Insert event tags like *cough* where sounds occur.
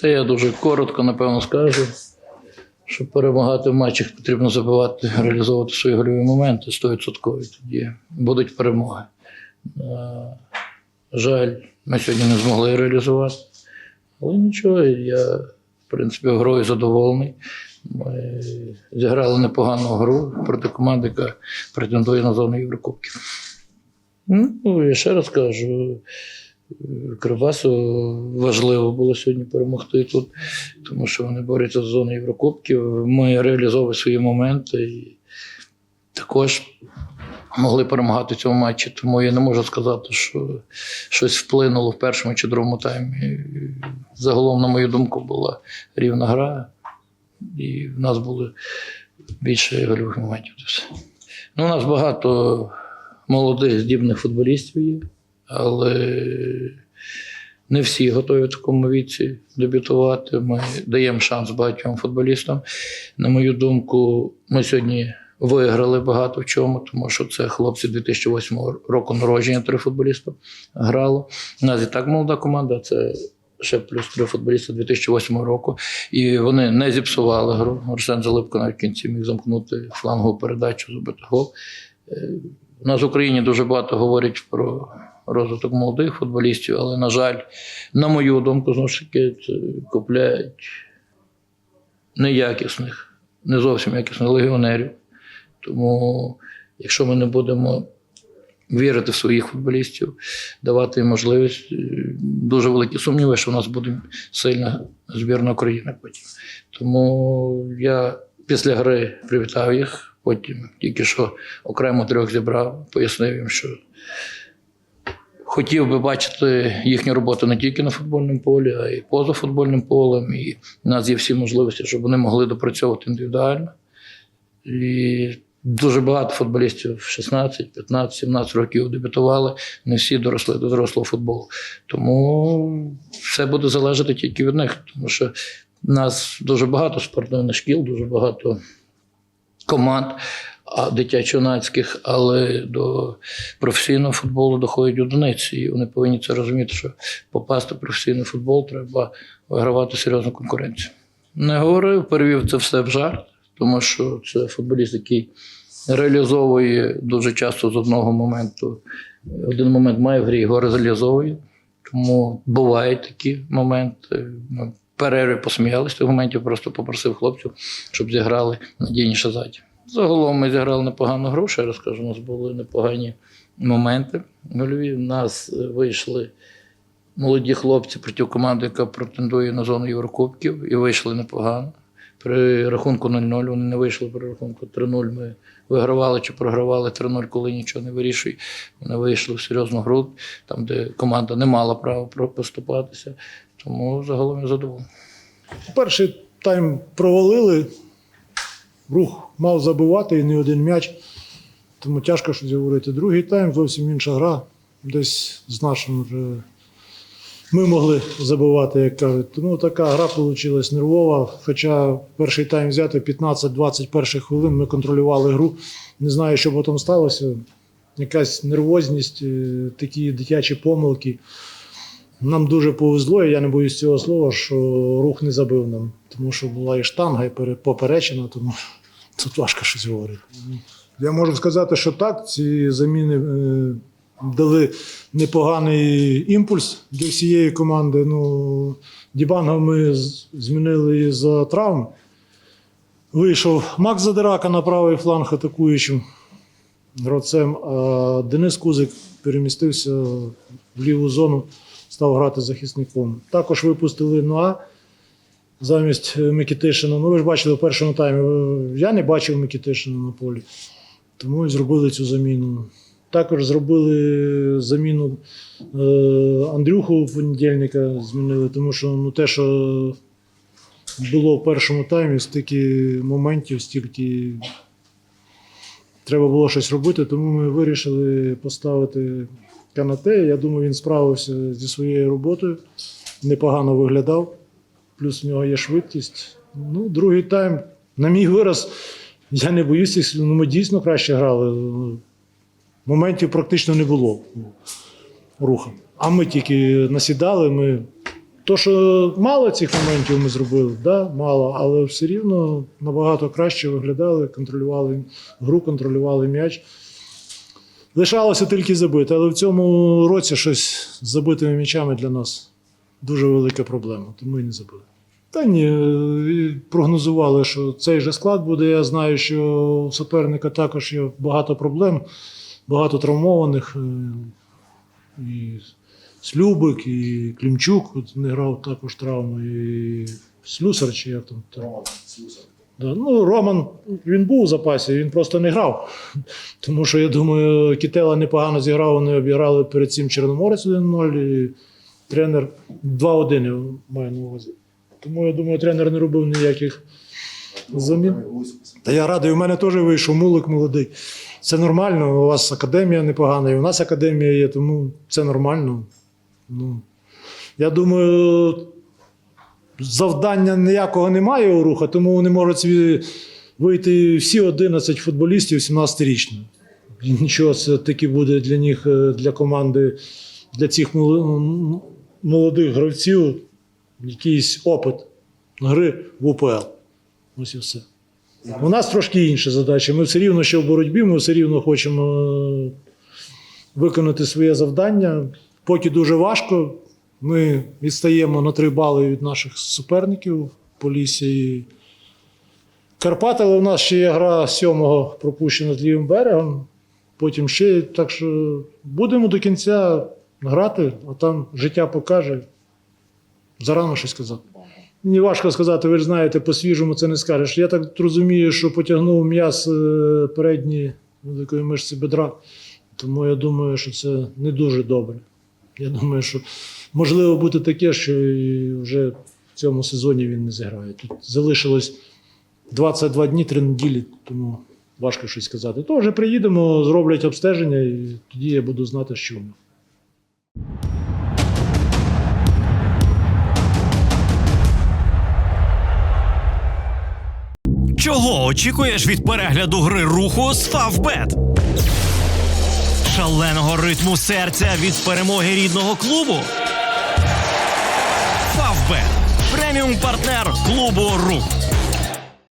Та я дуже коротко, напевно, скажу, що перемагати в матчах потрібно забивати, реалізовувати свої гольові моменти 100%. Тоді будуть перемоги. Е, Жаль, ми сьогодні не змогли реалізувати. Але нічого, я, в принципі, грою задоволений. Ми зіграли непогану гру проти команди, яка претендує на зону Єврокубків. Ну, я ще раз кажу, Кривбасу важливо було сьогодні перемогти тут, тому що вони борються за зону Єврокубків. Ми реалізовували свої моменти і також могли перемагати в цьому матчі. Тому я не можу сказати, що щось вплинуло в першому чи другому таймі. Загалом, на мою думку, була рівна гра, і в нас було більше гольових моментів. Ну, у нас багато молодих здібних футболістів є, але не всі готові в такому віці дебютувати. Ми даємо шанс багатьом футболістам. На мою думку, ми сьогодні виграли багато в чому, тому що це хлопці 2008 року народження, три футболіста грало. У нас і так молода команда, це ще плюс три футболіста 2008 року. І вони не зіпсували гру. Арсен Залипко в кінці міг замкнути флангову передачу, забити гол. Е, У нас в Україні дуже багато говорять про розвиток молодих футболістів, але, на жаль, на мою думку, знову ж таки, купляють неякісних, не зовсім якісних легіонерів. Тому, якщо ми не будемо вірити в своїх футболістів, давати їм можливість, е, дуже великі сумніви, що в нас буде сильна збірна України потім. Тому я після гри привітав їх, потім тільки що окремо трьох зібрав, пояснив їм, що хотів би бачити їхню роботу не тільки на футбольному полі, а й поза футбольним полем. І в нас є всі можливості, щоб вони могли допрацьовувати індивідуально. І дуже багато футболістів 16, 15, 17 років дебютували. Не всі доросли до дорослого футболу. Тому все буде залежати тільки від них, тому що в нас дуже багато спортивних шкіл, дуже багато команд а дитячо-юнацьких, але до професійного футболу доходять одиниці. І вони повинні це розуміти, що попасти в професійний футбол треба вигравати серйозну конкуренцію. Не говорив, перевів це все в жарт, тому що це футболіст, який реалізовує дуже часто з одного моменту. Один момент має в грі, його реалізовує. Тому бувають такі моменти. Ми в посміялися в моментів, просто попросив хлопців, щоб зіграли надійніше ззаді. Загалом ми зіграли непогану гру, ще раз кажу, у нас були непогані моменти. гольові. У нас е, вийшли молоді хлопці проти команди, яка претендує на зону Єврокубків, і вийшли непогано. При рахунку 0-0 вони не вийшли при рахунку 3-0. Ми вигравали чи програвали 3-0, коли нічого не вирішує. Вони вийшли в серйозну гру, там, де команда не мала права поступатися. Тому загалом я задоволений. Перший тайм провалили. Рух мав забивати і не один м'яч. Тому тяжко щось говорити. Другий тайм зовсім інша гра. Десь з нашим вже ми могли забивати, як кажуть. Тому така гра вийшла нервова. Хоча перший тайм взяти 15-20 перших хвилин ми контролювали гру. Не знаю, що потім сталося. Якась нервозність, е, такі дитячі помилки. Нам дуже повезло, і я не боюсь цього слова, що рух не забив нам, тому що була і штанга, і пере- поперечина, тому *laughs* тут важко щось говорити. Я можу сказати, що так, ці заміни е, дали непоганий імпульс для всієї команди. Ну, Дібанга ми змінили за травм. Вийшов Макс Задирака на правий фланг атакуючим гравцем, а Денис Кузик перемістився в ліву зону, став грати захисником. Також випустили Нуа замість е, Микітишина. Ну, ви ж бачили в першому таймі. е, Я не бачив Микітишина на полі, тому і зробили цю заміну. Також зробили заміну е, Андрюху понедільника, змінили, тому що ну, те, що було в першому таймі, стільки моментів, стільки треба було щось робити, тому ми вирішили поставити канате. Я думаю, він справився зі своєю роботою, непогано виглядав. Плюс в нього є швидкість. Ну, другий тайм, на мій вираз, я не боюся, ну, ми дійсно краще грали. Моментів практично не було руха. А ми тільки насідали, ми То, що мало цих моментів ми зробили, да, мало, але все рівно набагато краще виглядали, контролювали гру, контролювали м'яч. Лишалося тільки забити, але в цьому році щось з забитими м'ячами для нас дуже велика проблема, тому і не забили. Та ні, е, прогнозували, що цей же склад буде. Я знаю, що у суперника також є багато проблем, багато травмованих. е, І Слюбик, і Клімчук не грав також травму, і Слюсар, чи як там. Да, ну, Роман він був у запасі, він просто не грав. *laughs* Тому що я думаю, Кітела непогано зіграв, вони обіграли перед цим Чорноморець 1-0, і тренер 2-1 я маю на увазі. Тому я думаю, тренер не робив ніяких замін. Та я радий, у мене теж вийшов мулик молодий. Це нормально. У вас академія непогана, і у нас академія є, тому це нормально. Ну, я думаю, завдання ніякого немає у руха, тому вони можуть вийти всі 11 футболістів 17-річні. Нічого це таки буде для них, е, для команди, для цих молодих гравців, якийсь опит гри в УПЛ. Ось і все. У нас трошки інша задача. Ми все рівно ще в боротьбі, ми все рівно хочемо е, виконати своє завдання. Поки дуже важко. Ми відстаємо на три бали від наших суперників по лісі. Карпати, але у нас ще є гра сьомого пропущена з лівим берегом. Потім ще. Так що будемо до кінця грати, а там життя покаже. Зарано щось сказати. Мені важко сказати, ви ж знаєте, по-свіжому це не скажеш. Я так розумію, що потягнув м'яз е, передньої великої мишці бедра. Тому я думаю, що це не дуже добре. Я думаю, що можливо бути таке, що вже в цьому сезоні він не зіграє. Тут залишилось 22 дні, 3 неділі, тому важко щось сказати. То вже приїдемо, зроблять обстеження, і тоді я буду знати, що. Чого очікуєш від перегляду гри руху з Фавбет? Шаленого ритму серця від перемоги рідного клубу. Преміум партнер клубу Рух.